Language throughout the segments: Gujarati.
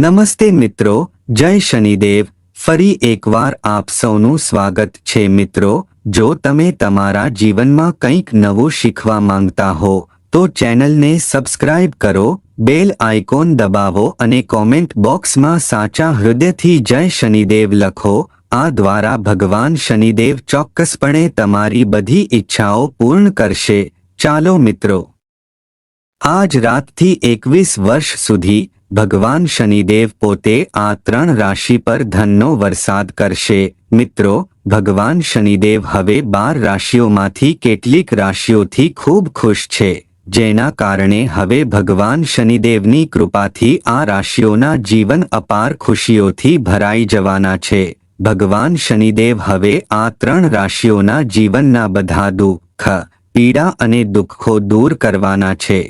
નમસ્તે મિત્રો, જય શનિદેવ. ફરી એકવાર આપ સૌનું સ્વાગત છે મિત્રો. જો તમે તમારા જીવનમાં કંઈક નવું શીખવા માંગતા હો, તો ચેનલને સબસ્ક્રાઇબ કરો, બેલ આઇકોન દબાવો અને કોમેન્ટ બોક્સમાં સાચા હૃદયથી જય શનિદેવ લખો. આ દ્વારા ભગવાન શનિદેવ ચોક્કસપણે તમારી બધી ઈચ્છાઓ પૂર્ણ કરશે. ચાલો મિત્રો. આજ રાતથી એકવીસ વર્ષ સુધી ભગવાન શનિદેવ પોતે આ ત્રણ રાશિ પર ધનનો વરસાદ કરશે. મિત્રો, ભગવાન શનિદેવ હવે બાર રાશિઓમાંથી કેટલીક રાશિઓથી ખૂબ ખુશ છે, જેના કારણે હવે ભગવાન શનિદેવની કૃપાથી આ રાશિઓના જીવન અપાર ખુશીઓથી ભરાઈ જવાના છે. ભગવાન શનિદેવ હવે આ ત્રણ રાશિઓના જીવનના બધા દુઃખ, પીડા અને દુઃખો દૂર કરવાના છે.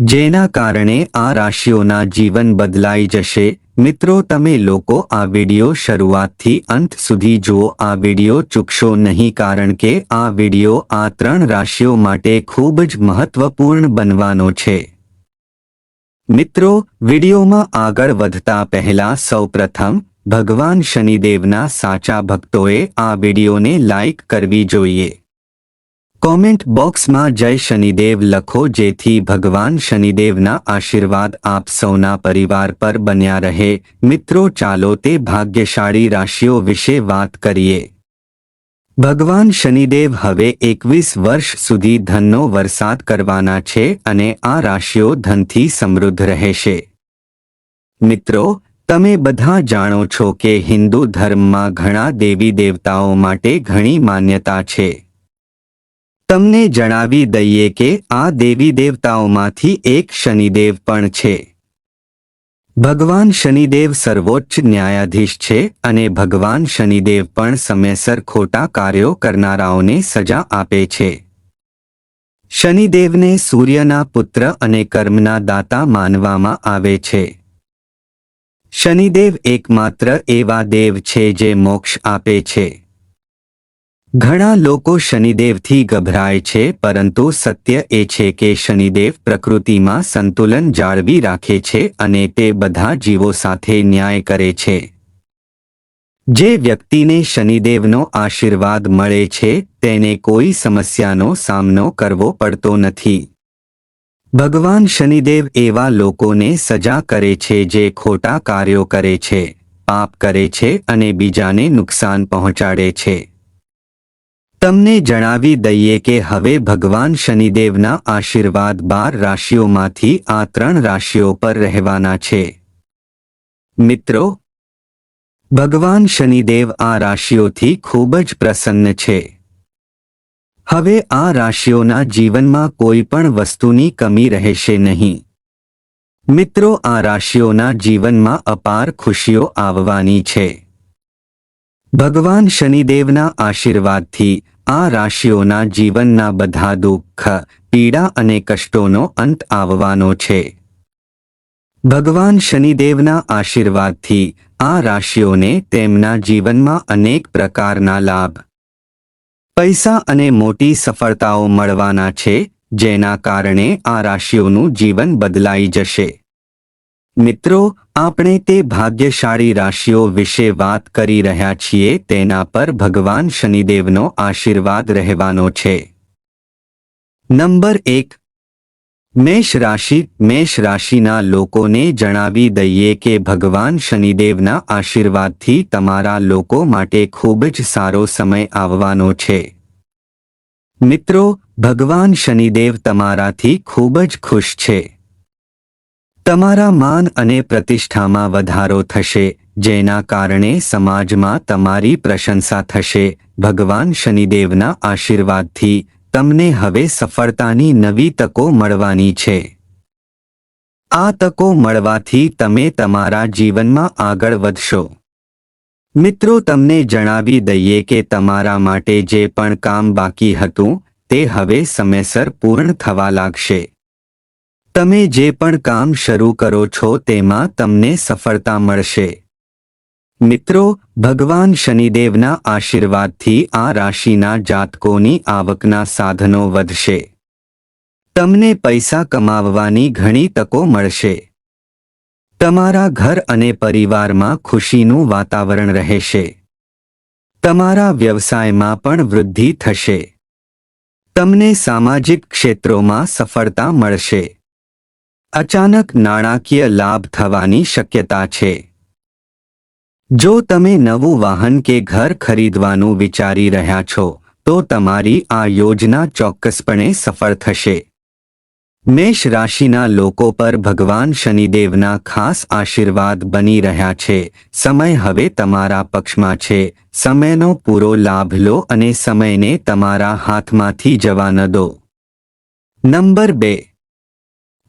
જેના કારણે આ રાશિઓના જીવન બદલાઈ જશે. મિત્રો, તમે લોકો આ વિડિયો શરૂઆતથી અંત સુધી જુઓ. આ વિડિયો ચૂકશો નહીં કારણ કે આ વિડિયો આ ત્રણ રાશિઓ માટે ખૂબ જ મહત્વપૂર્ણ બનવાનો છે. મિત્રો, વિડિયોમાં આગળ વધતા પહેલા સૌપ્રથમ, ભગવાન શનિદેવના સાચા ભક્તોએ આ વિડિયોને લાઇક કરવી જોઈએ. કોમેન્ટ બોક્સમાં જય શનિદેવ લખો જેથી ભગવાન શનિદેવના આશીર્વાદ આપ સૌના પરિવાર પર બન્યા રહે. મિત્રો, ચાલો તે ભાગ્યશાળી રાશિઓ વિશે વાત કરીએ. ભગવાન શનિદેવ હવે એકવીસ વર્ષ સુધી ધનનો વરસાદ કરવાના છે અને આ રાશિઓ ધનથી સમૃદ્ધ રહેશે. મિત્રો, તમે બધા જાણો છો કે હિન્દુ ધર્મમાં ઘણા દેવી દેવતાઓ માટે ઘણી માન્યતા છે. તમને જણાવી દઈએ કે આ દેવી દેવતાઓમાંથી એક શનિદેવ પણ છે. ભગવાન શનિદેવ સર્વોચ્ચ ન્યાયાધીશ છે અને ભગવાન શનિદેવ પણ સમયસર ખોટા કાર્યો કરનારાઓને સજા આપે છે. શનિદેવને સૂર્યના પુત્ર અને કર્મના દાતા માનવામાં આવે છે. શનિદેવ એકમાત્ર એવા દેવ છે જે મોક્ષ આપે છે. ઘણા લોકો શનિદેવથી ગભરાય છે, પરંતુ સત્ય એ છે કે શનિદેવ પ્રકૃતિમાં સંતુલન જાળવી રાખે છે અને તે બધા જીવો સાથે ન્યાય કરે છે. જે વ્યક્તિને શનિદેવનો આશીર્વાદ મળે છે, તેને કોઈ સમસ્યાનો સામનો કરવો પડતો નથી. ભગવાન શનિદેવ એવા લોકોને સજા કરે છે જે ખોટા કાર્યો કરે છે, પાપ કરે છે અને બીજાને નુકસાન પહોંચાડે છે. તમને જણાવી દઈએ કે હવે ભગવાન શનિદેવના આશીર્વાદ બાર રાશિઓમાંથી આ ત્રણ રાશિઓ પર રહેવાના છે. મિત્રો, ભગવાન શનિદેવ આ રાશિઓથી ખૂબ જ પ્રસન્ન છે. હવે આ રાશિઓના જીવનમાં કોઈ પણ વસ્તુની કમી રહેશે નહીં. મિત્રો, આ રાશિઓના જીવનમાં અપાર ખુશીઓ આવવાની છે. ભગવાન શનિદેવના આશીર્વાદથી આ રાશિઓના જીવનના બધા દુઃખ, પીડા અને કષ્ટોનો અંત આવવાનો છે. ભગવાન શનિદેવના આશીર્વાદથી આ રાશિઓને તેમના જીવનમાં અનેક પ્રકારના લાભ, પૈસા અને મોટી સફળતાઓ મળવાના છે, જેના કારણે આ રાશિઓનું જીવન બદલાઈ જશે. મિત્રો, આપણે તે ભાગ્યશાળી રાશિઓ વિશે વાત કરી રહ્યા છીએ, તેના પર ભગવાન શનિદેવનો આશીર્વાદ રહેવાનો છે. નંબર એક. મેષ રાશિ, મેષ રાશિના લોકોને જણાવી દઈએ કે ભગવાન શનિદેવના આશીર્વાદથી તમારા લોકો માટે ખૂબ જ સારો સમય આવવાનો છે. મિત્રો, ભગવાન શનિદેવ તમારાથી ખૂબ જ ખુશ છે. તમારા માન અને પ્રતિષ્ઠામાં વધારો થશે, જેના કારણે સમાજમાં તમારી પ્રશંસા થશે. ભગવાન શનિદેવના આશીર્વાદથી તમને હવે સફળતાની નવી તકો મળવાની છે. આ તકો મળવાથી તમે તમારા જીવનમાં આગળ વધશો. મિત્રો, તમને જણાવી દઈએ કે તમારા માટે જે પણ કામ બાકી હતું, તે હવે સમયસર પૂર્ણ થવા લાગશે. તમે જે પણ કામ શરૂ કરો છો તેમાં તમને સફળતા મળશે. મિત્રો, ભગવાન શનિદેવના આશીર્વાદથી આ રાશિના જાતકોની આવકના સાધનો વધશે. તમને પૈસા કમાવવાની ઘણી તકો મળશે. તમારા ઘર અને પરિવારમાં ખુશીનું વાતાવરણ રહેશે. તમારા વ્યવસાયમાં પણ વૃદ્ધિ થશે. તમને સામાજિક ક્ષેત્રોમાં સફળતા મળશે. અચાનક નાણાકીય લાભ થવાની શક્યતા છે. જો તમે નવું વાહન કે ઘર ખરીદવાનું વિચારી રહ્યા છો, તો તમારી આ યોજના ચોક્કસપણે સફળ થશે. મેષ રાશિના લોકો પર ભગવાન શનિદેવના ખાસ આશીર્વાદ બની રહ્યા છે. સમય હવે તમારા પક્ષમાં છે. સમયનો પૂરો લાભ લો અને સમયને તમારા હાથમાંથી જવા ન દો. નંબર બે.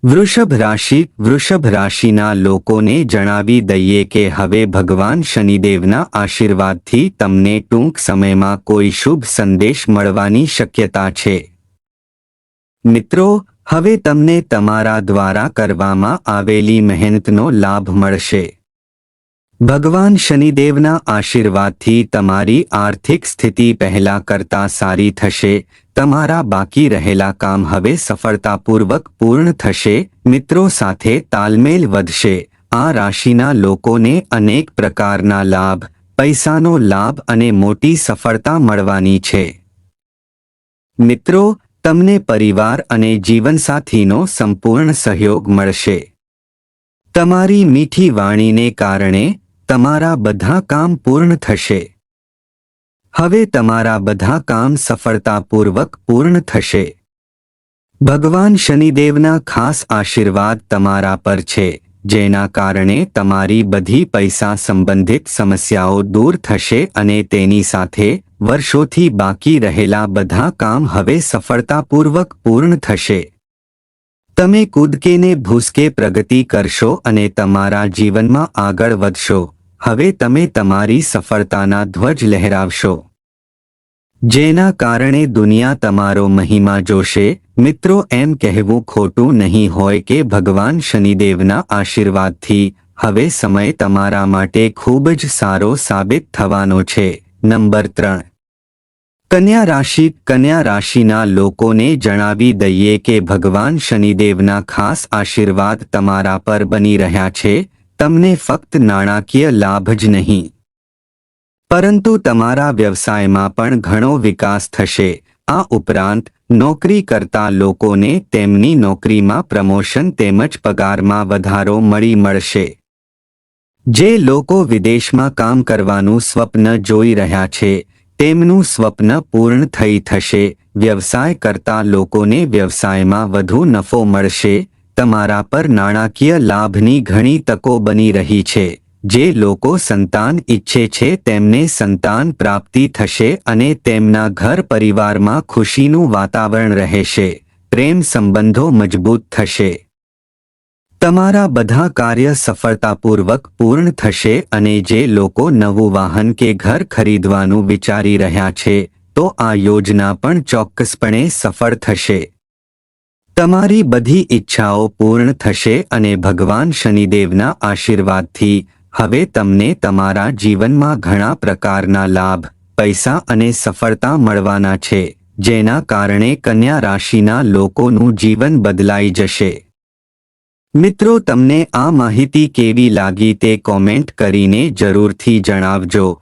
વૃષભ રાશિ, વૃષભ રાશિના લોકોને જણાવી દઈએ કે હવે ભગવાન શનિદેવના આશીર્વાદથી તમને ટૂંક સમયમાં કોઈ શુભ સંદેશ મળવાની શક્યતા છે. મિત્રો, હવે તમને તમારા દ્વારા કરવામાં આવેલી મહેનતનો લાભ મળશે. ભગવાન શનિદેવના આશીર્વાદથી તમારી આર્થિક સ્થિતિ પહેલા કરતા સારી થશે, તમારા બાકી રહેલા કામ હવે સફળતાપૂર્વક પૂર્ણ થશે, મિત્રો સાથે તાલમેલ વધશે, આ રાશિના લોકોને અનેક પ્રકારના લાભ, પૈસાનો લાભ અને મોટી સફળતા મળવાની છે. મિત્રો, તમને પરિવાર અને જીવનસાથીનો સંપૂર્ણ સહયોગ મળશે. તમારી મીઠી વાણીને કારણે તમારા બધા કામ પૂર્ણ થશે. હવે તમારા બધા કામ સફળતાપૂર્વક પૂર્ણ થશે. ભગવાન શનિદેવના ખાસ આશીર્વાદ તમારા પર છે, જેના કારણે તમારી બધી પૈસા સંબંધિત સમસ્યાઓ દૂર થશે અને તેની સાથે વર્ષોથી બાકી રહેલા બધા કામ હવે સફળતાપૂર્વક પૂર્ણ થશે. તમે કૂદકેને ભૂસકે પ્રગતિ કરશો અને તમારા જીવનમાં આગળ વધશો. હવે તમે તમારી સફળતાના ધ્વજ લહેરાવશો. જેના કારણે દુનિયા તમારો મહિમા જોશે. મિત્રો, એમ કહેવું ખોટું નહીં હોય કે ભગવાન શનિદેવના આશીર્વાદથી. હવે સમય તમારા માટે ખૂબ જ સારો સાબિત થવાનો છે. નંબર ત્રણ. કન્યા રાશિ. કન્યા રાશિના લોકોને જણાવી દઈએ કે ભગવાન શનિદેવના ખાસ આશીર્વાદ તમારા પર બની રહ્યા છે. તમને ફક્ત નાણાકીય લાભ જ નહીં. પરંતુ તમારા વ્યવસાયમાં પણ ઘણો વિકાસ થશે. આ ઉપરાંત નોકરી કરતા લોકોને તેમની નોકરીમાં પ્રમોશન તેમજ પગારમાં વધારો મળી મળશે. જે લોકો વિદેશમાં કામ કરવાનું સ્વપ્ન જોઈ રહ્યા છે, તેમનું સ્વપ્ન પૂર્ણ થઈ થશે. વ્યવસાય કરતા લોકોને વ્યવસાયમાં વધુ નફો મળશે. તમારા પર નાણાકીય લાભની ઘણી તકો બની રહી છે. જે લોકો સંતાન ઈચ્છે છે તેમને સંતાન પ્રાપ્તિ થશે અને તેમના ઘર પરિવારમાં ખુશીનું વાતાવરણ રહેશે. પ્રેમ સંબંધો મજબૂત થશે. તમારા બધા કાર્ય સફળતાપૂર્વક પૂર્ણ થશે અને જે લોકો નવું વાહન કે ઘર ખરીદવાનું વિચારી રહ્યા છે, તો આ યોજના પણ ચોક્કસપણે સફળ થશે. તમારી બધી ઈચ્છાઓ પૂર્ણ થશે અને ભગવાન શનિદેવના આશીર્વાદથી હવે તમને તમારા જીવનમાં ઘણા પ્રકારના લાભ, પૈસા અને સફળતા મળવાના છે, જેના કારણે કન્યા રાશિના લોકોનું જીવન બદલાઈ જશે. મિત્રો, તમને આ માહિતી કેવી લાગી તે કોમેન્ટ કરીને જરૂરથી જણાવજો.